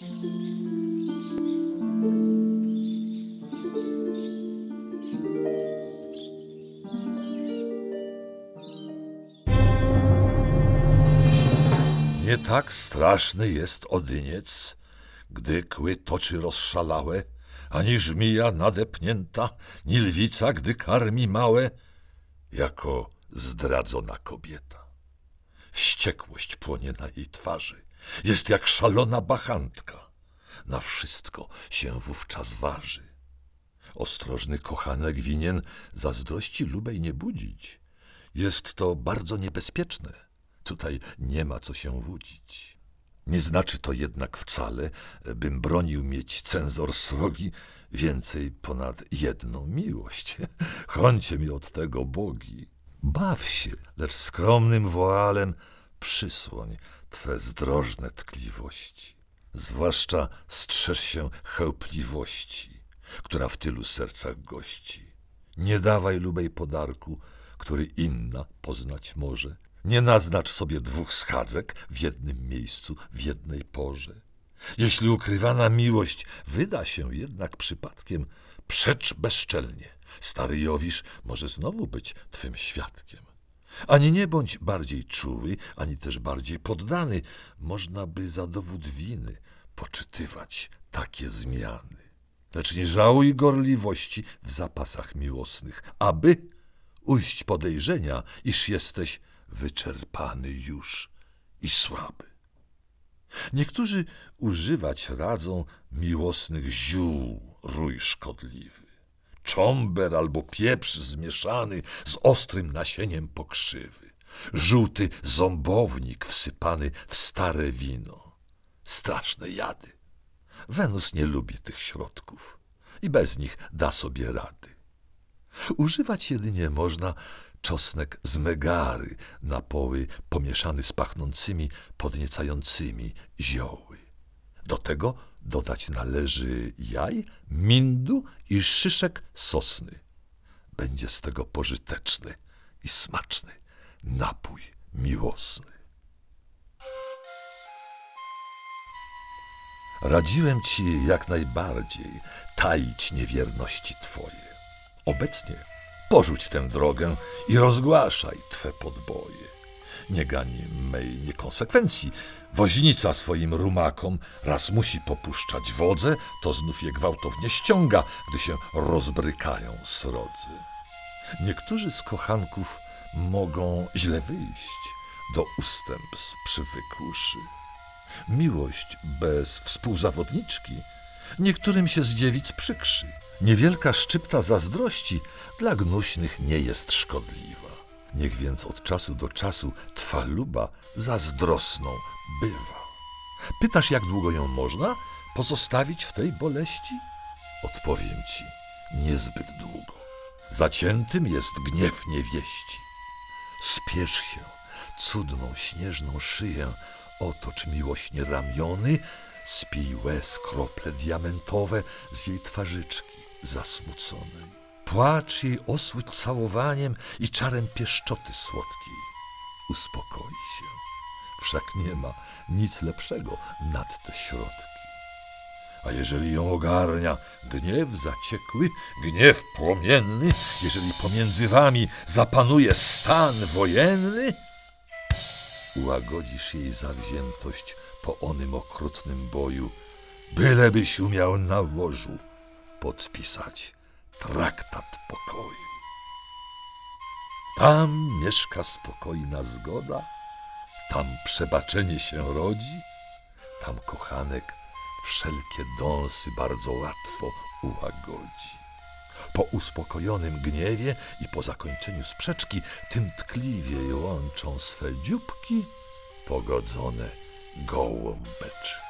Nie tak straszny jest Odyniec, gdy kły toczy rozszalałe, ani żmija nadepnięta, ni lwica, gdy karmi małe, jako zdradzona kobieta. Wściekłość płonie na jej twarzy, jest jak szalona bachantka. Na wszystko się wówczas waży. Ostrożny kochanek winien zazdrości lubej nie budzić. Jest to bardzo niebezpieczne. Tutaj nie ma co się łudzić. Nie znaczy to jednak wcale, bym bronił mieć cenzor srogi więcej ponad jedną miłość. Chroncie mi od tego bogi. Baw się, lecz skromnym woalem przysłoń twe zdrożne tkliwości. Zwłaszcza strzeż się chełpliwości, która w tylu sercach gości. Nie dawaj lubej podarku, który inna poznać może. Nie naznacz sobie dwóch schadzek w jednym miejscu, w jednej porze. Jeśli ukrywana miłość wyda się jednak przypadkiem, przecz bezczelnie. Stary Jowisz może znowu być twym świadkiem. Ani nie bądź bardziej czuły, ani też bardziej poddany. Można by za dowód winy poczytywać takie zmiany. Lecz nie żałuj gorliwości w zapasach miłosnych, aby ujść podejrzenia, iż jesteś wyczerpany już i słaby. Niektórzy używać radzą miłosnych ziół rój szkodliwy. Cząber albo pieprz zmieszany z ostrym nasieniem pokrzywy. Żółty ząbownik wsypany w stare wino. Straszne jady. Wenus nie lubi tych środków i bez nich da sobie rady. Używać jedynie można czosnek z megary, napoły pomieszany z pachnącymi, podniecającymi zioły. Do tego dodać należy jaj, mindu i szyszek sosny. Będzie z tego pożyteczny i smaczny napój miłosny. Radziłem ci jak najbardziej taić niewierności twoje. Obecnie porzuć tę drogę i rozgłaszaj twe podboje. Nie gani mej niekonsekwencji. Woźnica swoim rumakom raz musi popuszczać wodze, to znów je gwałtownie ściąga, gdy się rozbrykają srodzy. Niektórzy z kochanków mogą źle wyjść, do ustępstw przywykłszy. Miłość bez współzawodniczki niektórym się z dziewic przykrzy. Niewielka szczypta zazdrości dla gnuśnych nie jest szkodliwa. Niech więc od czasu do czasu twa luba zazdrosną bywa. Pytasz, jak długo ją można pozostawić w tej boleści? Odpowiem ci, niezbyt długo. Zaciętym jest gniew niewieści. Spiesz się, cudną śnieżną szyję otocz miłośnie ramiony, spij łez krople diamentowe z jej twarzyczki zasmuconej. Płacz jej osłuć całowaniem i czarem pieszczoty słodkiej. Uspokoi się, wszak nie ma nic lepszego nad te środki. A jeżeli ją ogarnia gniew zaciekły, gniew płomienny, jeżeli pomiędzy wami zapanuje stan wojenny, ułagodzisz jej zawziętość po onym okrutnym boju, bylebyś umiał na łożu podpisać traktat pokoju. Tam mieszka spokojna zgoda, tam przebaczenie się rodzi, tam kochanek wszelkie dąsy bardzo łatwo ułagodzi. Po uspokojonym gniewie i po zakończeniu sprzeczki tym tkliwiej łączą swe dzióbki pogodzone gołąbeczki.